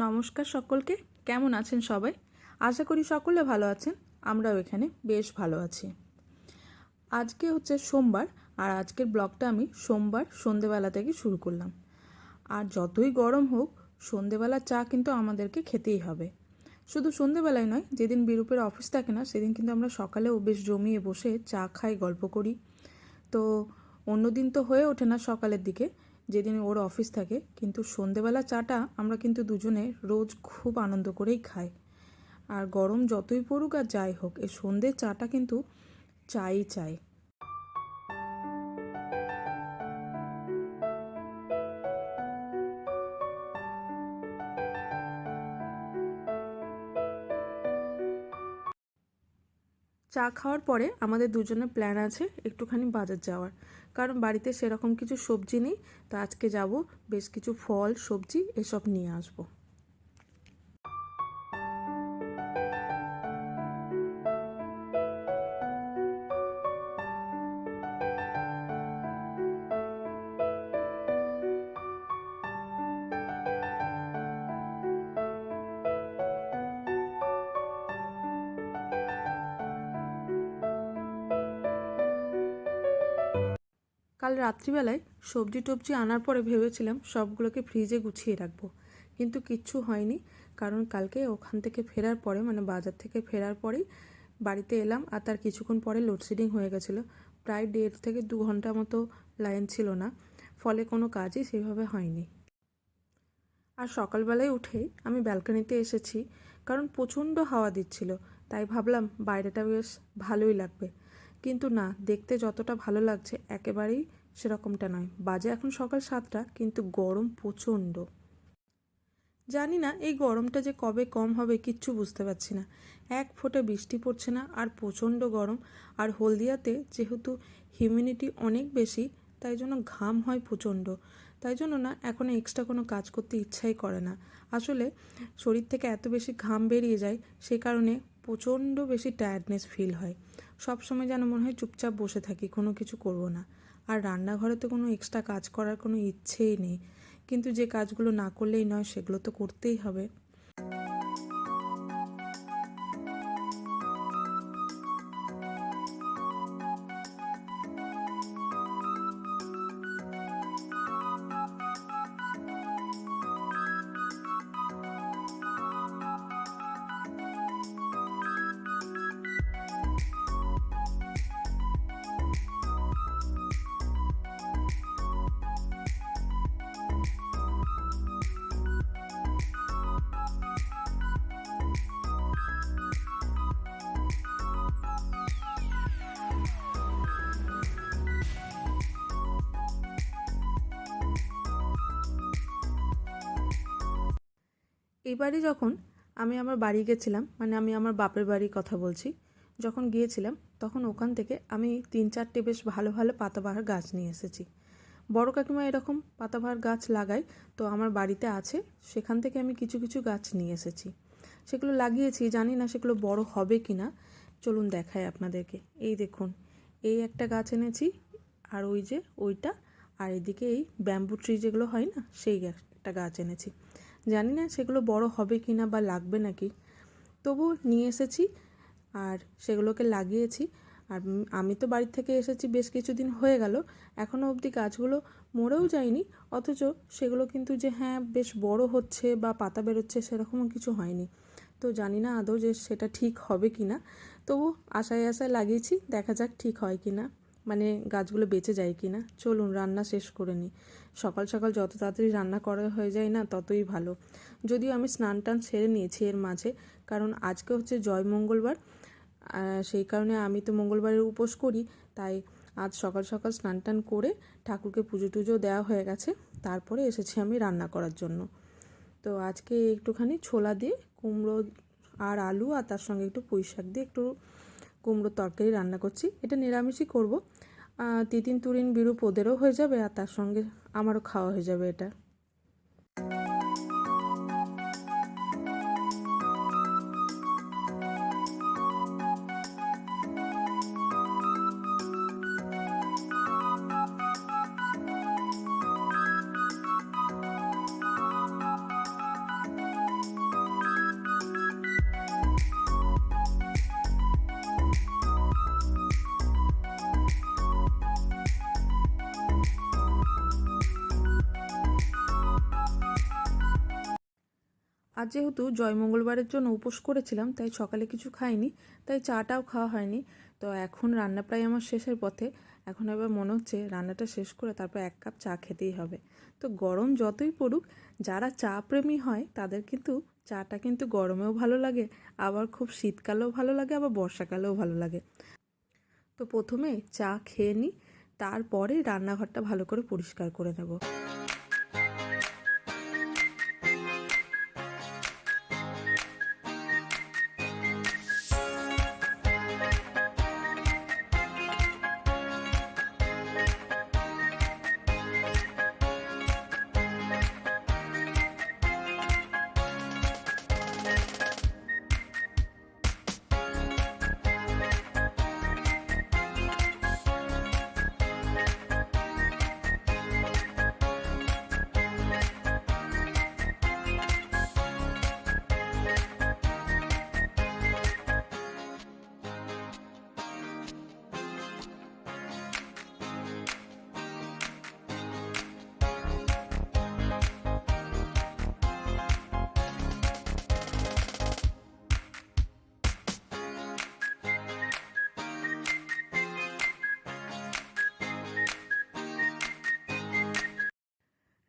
নমস্কার সকলকে। কেমন আছেন সবাই? আশা করি সকলে ভালো আছেন। আমরাও এখানে বেশ ভালো আছি। আজকে হচ্ছে সোমবার, আর আজকের ব্লগটা আমি সোমবার সন্ধেবেলা থেকে শুরু করলাম। আর যতই গরম হোক, সন্ধেবেলা চা কিন্তু আমাদেরকে খেতেই হবে। শুধু সন্ধেবেলায় নয়, যেদিন বিরূপের অফিস থাকে না, সেদিন কিন্তু আমরা সকালেও বেশ জমিয়ে বসে চা খাই, গল্প করি। তো অন্য দিন তো হয়ে ওঠে না সকালের দিকে। যেদিন ওর অফিস থাকে, কিন্তু সন্ধেবেলা চাটা আমরা কিন্তু দুজনে রোজ খুব আনন্দ করেই খাই। আর গরম যতই পড়ুক আর যাই হোক এই সন্ধ্যে চাটা কিন্তু চাই চাই। চা খাওয়ার পরে আমাদের দুজনের প্ল্যান আছে একটুখানি বাজার যাওয়ার। কারণ বাড়িতে সেরকম কিছু সবজি নেই, তো আজকে যাব, বেশ কিছু ফল, সবজি এসব নিয়ে আসব। কাল রাত্রিবেলায় সবজি টবজি আনার পরে ভেবেছিলাম সবগুলোকে ফ্রিজে গুছিয়ে রাখব। কিন্তু কিচ্ছু হয়নি, কারণ কালকে ওখান থেকে ফেরার পরে মানে বাজার থেকে ফেরার পরেই বাড়িতে এলাম আর তার কিছুক্ষণ পরে লোডশেডিং হয়ে গেছিল। প্রায় দেড় থেকে দু ঘণ্টা মতো লাইন ছিল না, ফলে কোনো কাজই সেভাবে হয়নি। আর সকালবেলায় উঠেই আমি ব্যালকনিতে এসেছি, কারণ প্রচণ্ড হাওয়া দিচ্ছিল, তাই ভাবলাম বাইরেটা বেশ ভালোই লাগবে। কিন্তু না, দেখতে যতটা ভালো লাগছে, একেবারেই সেরকমটা নয়। বাজে এখন সকাল সাতটা, কিন্তু গরম প্রচণ্ড। জানি না, এই গরমটা যে কবে কম হবে কিচ্ছু বুঝতে পারছি না। এক ফোঁটা বৃষ্টি পড়ছে না, আর প্রচণ্ড গরম। আর হলদিয়াতে যেহেতু হিউমিনিটি অনেক বেশি, তাই জন্য ঘাম হয় প্রচণ্ড। তাই জন্য না, এখন এক্সট্রা কোনো কাজ করতে ইচ্ছাই করে না। আসলে শরীর থেকে এত বেশি ঘাম বেরিয়ে যায়, সে কারণে প্রচণ্ড বেশি টায়ার্ডনেস ফিল হয়। সব সময় যেন মনে হয় চুপচাপ বসে থাকি, কোনো কিছু করব না। আর রান্নাঘরে তো কোনো এক্সট্রা কাজ করার কোনো ইচ্ছেই নেই। কিন্তু যে কাজগুলো না করলেই নয়, সেগুলো তো করতেই হবে। এবারে যখন আমি আমার বাড়ি গেছিলাম মানে আমি আমার বাপের বাড়ির কথা বলছি, যখন গিয়েছিলাম, তখন ওখান থেকে আমি তিন চারটে বেশ ভালো ভালো পাতাবাহার গাছ নিয়ে এসেছি। বড় কাকিমা এরকম পাতাবাহার গাছ লাগাই তো আমার বাড়িতে আছে, সেখান থেকে আমি কিছু কিছু গাছ নিয়ে এসেছি। সেগুলো লাগিয়েছি, জানি না সেগুলো বড় হবে কি না চলুন দেখাই আপনাদেরকে। এই দেখুন, এই একটা গাছ এনেছি, আর ওই যে ওইটা, আর এদিকে এই ব্যাম্বু ট্রি যেগুলো হয় না, সেই একটা গাছ এনেছি। জানি না সেগুলো বড় হবে কি না বা লাগবে নাকি। তবু নিয়ে এসেছি আর সেগুলোকে লাগিয়েছি। আর আমি তো বাড়ি থেকে এসেছি, বেশ কিছুদিন হয়ে গেল। এখনও অবধি গাছগুলো মরেও যায়নি। অথচ সেগুলো কিন্তু যে হ্যাঁ বেশ বড় হচ্ছে বা পাতা বেরোচ্ছে সেরকমও কিছু হয়নি। তো জানি না আদৌ যে সেটা ঠিক হবে কি না। তবু আশায় আশায় লাগিয়েছি, দেখা যাক ঠিক হয় কি না। মানে গাছগুলো বেঁচে যায় কি না। চলুন, রান্না শেষ করে নিই। সকাল সকাল যত তাড়াতাড়ি রান্না করা হয়ে যায় না, ততই ভালো। যদিও আমি স্নান টান সেরে নিয়েছি এর মাঝে, কারণ আজকে হচ্ছে জয় মঙ্গলবার সেই কারণে আমি তো মঙ্গলবারের উপোস করি, তাই আজ সকাল সকাল স্নান টান করে ঠাকুরকে পুজো টুজো দেওয়া হয়ে গেছে, তারপরে এসেছি আমি রান্না করার জন্য। তো আজকে একটুখানি ছোলা দিয়ে কুমড়ো আর আলু আর তার সঙ্গে একটু পুঁই শাক দিয়ে একটু কুমড়োর তরকারি রান্না করছি। এটা নিরামিষই করব তিতিন তুরিন বিরূপ ওদেরও হয়ে যাবে আর তার সঙ্গে আমারও খাওয়া হয়ে যাবে এটা। আজ যেহেতু জয় মঙ্গলবারের জন্য উপোস করেছিলাম, তাই সকালে কিছু খাইনি, তাই চাটাও খাওয়া হয়নি। তো এখন রান্না প্রায় আমার শেষের পথে। এখন এবার মনে হচ্ছে রান্নাটা শেষ করে তারপর এক কাপ চা খেতেই হবে। তো গরম যতই পড়ুক, যারা চা প্রেমী হয়, তাদের কিন্তু চাটা কিন্তু গরমেও ভালো লাগে, আবার খুব শীতকালেও ভালো লাগে, আবার বর্ষাকালেও ভালো লাগে। তো প্রথমে চা খেয়ে নিই তারপরে রান্নাঘরটা ভালো করে পরিষ্কার করে নেব।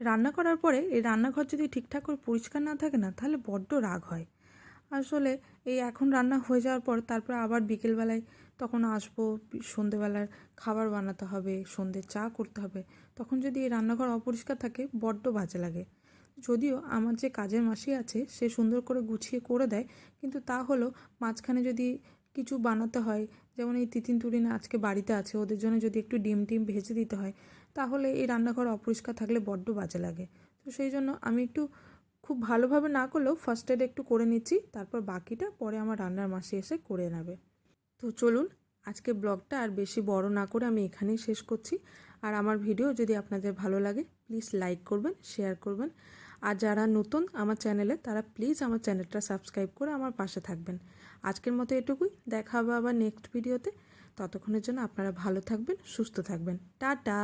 রান্না করার পরে এই রান্নাঘর যদি ঠিকঠাক করে পরিষ্কার না থাকে না, তাহলে বড্ড রাগ হয়। আসলে এই এখন রান্না হয়ে যাওয়ার পর তারপর আবার বিকেলবেলায় তখন আসব, সন্ধেবেলার খাবার বানাতে হবে, সন্ধে চা করতে হবে। তখন যদি এই রান্নাঘর অপরিষ্কার থাকে, বড্ড বাজে লাগে। যদিও আমার যে কাজের মাসি আছে, সে সুন্দর করে গুছিয়ে করে দেয়, কিন্তু তা হলো মাঝখানে যদি কিছু বানাতে হয়, যেমন এই তিতিন তুরিন আজকে বাড়িতে আছে, ওদের জন্য যদি একটু ডিম টিম ভেজে দিতে হয় তাহলে এই রান্নাঘর অপরিষ্কার থাকলে বড্ড বাজে লাগে। তো সেই জন্য আমি একটু খুব ভালোভাবে না করলেও ফার্স্ট এড একটু করে নিচ্ছি, তারপর বাকিটা পরে আমার রান্নার মাসি এসে করে নেবে। তো চলুন, আজকে ব্লগটা আর বেশি বড় না করে আমি এখানেই শেষ করছি। আর আমার ভিডিও যদি আপনাদের ভালো লাগে প্লিজ লাইক করবেন শেয়ার করবেন। আর যারা নতুন আমার চ্যানেলে তারা প্লিজ আমার চ্যানেলটা সাবস্ক্রাইব করে আমার পাশে থাকবেন। আজকের মতো এটুকুই, দেখা হবে আবার নেক্সট ভিডিওতে ততক্ষণের জন্য আপনারা ভালো থাকবেন সুস্থ থাকবেন। টাটা!